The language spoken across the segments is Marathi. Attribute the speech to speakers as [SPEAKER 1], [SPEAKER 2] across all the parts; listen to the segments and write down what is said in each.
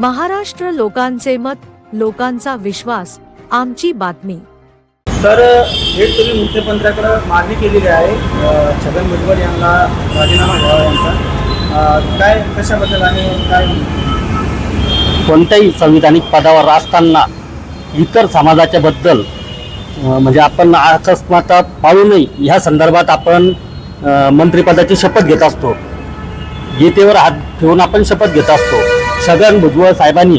[SPEAKER 1] महाराष्ट्र लोकांचे मत लोकांचा विश्वास आमची बातमी.
[SPEAKER 2] तर हे तुम्ही मुख्यमंत्र्याकडे मागणी केलेली आहे छगन भुजबळ यांना राजीनामा घ्यावा यांचा. काय कशाबद्दल आणि काय
[SPEAKER 3] कोणत्याही संविधानिक पदावर असताना इतर समाजाच्या बद्दल म्हणजे आपण अकस्मात पाळू नये ह्या संदर्भात आपण मंत्रिपदाची शपथ घेत असतो. गीतेवर हात ठेवून आपण शपथ घेत असतो. छगन भुजबळ साहेबांनी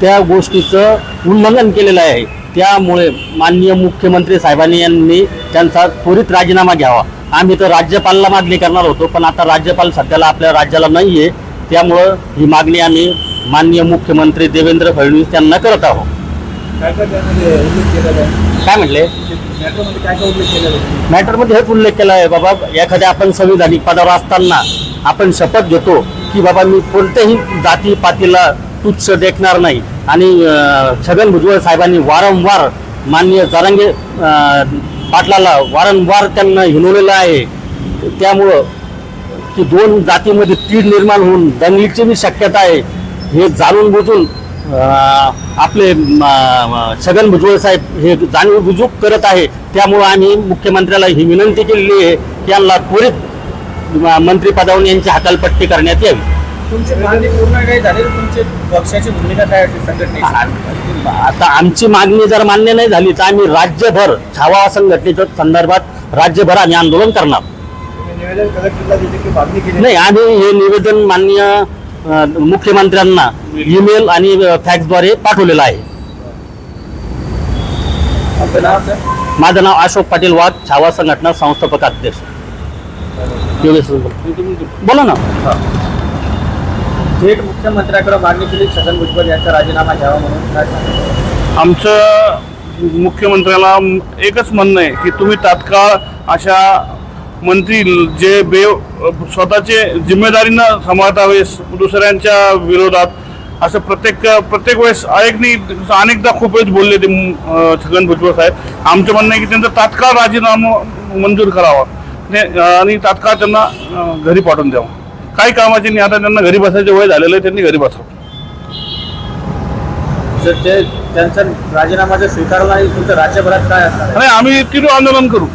[SPEAKER 3] त्या गोष्टीचं उल्लंघन केलेलं आहे. त्यामुळे माननीय मुख्यमंत्री साहेबांनी यांनी त्यांचा त्वरित राजीनामा घ्यावा. आम्ही तर राज्यपालाला मागणी करणार होतो पण आता राज्यपाल सध्याला आपल्या राज्याला नाही आहे त्यामुळं ही मागणी आम्ही माननीय मुख्यमंत्री देवेंद्र फडणवीस यांना करत आहोत.
[SPEAKER 2] काय
[SPEAKER 3] म्हटले?
[SPEAKER 2] मॅटरमध्ये
[SPEAKER 3] हेच उल्लेख केला आहे बाबा एखाद्या आपण संविधानिक पदावर असताना आपण शपथ घेतो की बाबा मी कोणत्याही जाती पातीला तुच्छ देखणार नाही. आणि छगन भुजबळ साहेबांनी वारंवार माननीय जारंगे पाटलाला वारंवार त्यांना हिनवलेलं आहे. त्यामुळं की दोन जातीमध्ये तीड निर्माण होऊन दंगलीची बी शक्यता आहे हे जाणून बुजून आपले छगन भुजबळ साहेब हे जाणीवबुजूक करत आहे. त्यामुळं आम्ही मुख्यमंत्र्याला ही विनंती केलेली आहे की यांना त्वरित मंत्रिपदावरून यांची हातालपट्टी करण्यात यावी.
[SPEAKER 2] तुमची मागणी पूर्ण नाही झाली तर तुमची पक्षाची भूमिका काय असेल संघटनेची?
[SPEAKER 3] आता आमची मागणी जर मान्य नाही झाली तर आम्ही राज्यभर छावा संघटनेच्या संदर्भात राज्यभर आम्ही आंदोलन करणार. नाही आम्ही हे निवेदन माननीय अ, मुख्यमंत्र्यांना ईमेल आणि फॅक्सद्वारे पाठवलेलं आहे. माझं नाव अशोक पाटील वाघ छावा संघटना संस्थापक अध्यक्ष. योगेश बोला. ना.
[SPEAKER 2] थेट मुख्यमंत्र्याकडे मागणी केली छगन भुजबळ यांचा राजीनामा घ्यावा म्हणून. काय सांगता?
[SPEAKER 4] आमचं मुख्यमंत्र्याला एकच म्हणणं आहे की तुम्ही तात्काळ अशा मंत्री जे बे स्वतःचे जिम्मेदारीनं सांभाळतावे दुसऱ्यांच्या विरोधात. असं प्रत्येक प्रत्येक वेळेस अनेकनी अनेकदा खूप वेळेस बोलले ते छगन भुजबळ साहेब. आमचं म्हणणं आहे की त्यांचा तात्काळ राजीनामा मंजूर करावा. आणि तात्काळ त्यांना अं, घरी पाठवून द्यावं. काही कामाची नाही आता त्यांना घरी बसायचे वय झालेलं आहे त्यांनी घरी बसावं.
[SPEAKER 2] जर ते त्यांचा राजीनामा जर स्वीकारला नाही तुमचं राज्यभरात काय असणार आहे?
[SPEAKER 4] आणि आम्ही तीव्र आंदोलन करू.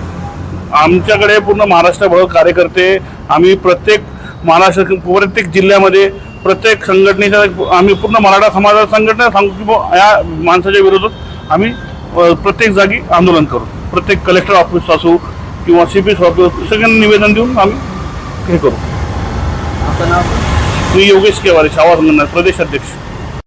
[SPEAKER 4] आमच्याकडे पूर्ण महाराष्ट्रभर कार्यकर्ते आम्ही प्रत्येक महाराष्ट्र प्रत्येक जिल्ह्यामध्ये प्रत्येक संघटनेच्या आम्ही पूर्ण मराठा समाजा संघटना सांगू की बुवा या माणसाच्या विरोधात आम्ही अ, प्रत्येक जागी आंदोलन करू. प्रत्येक कलेक्टर ऑफिस असू किंवा सी पी सगळ्यांना निवेदन देऊन आम्ही हे करू. मी योगेश केवारे शावा संघटना प्रदेश अध्यक्ष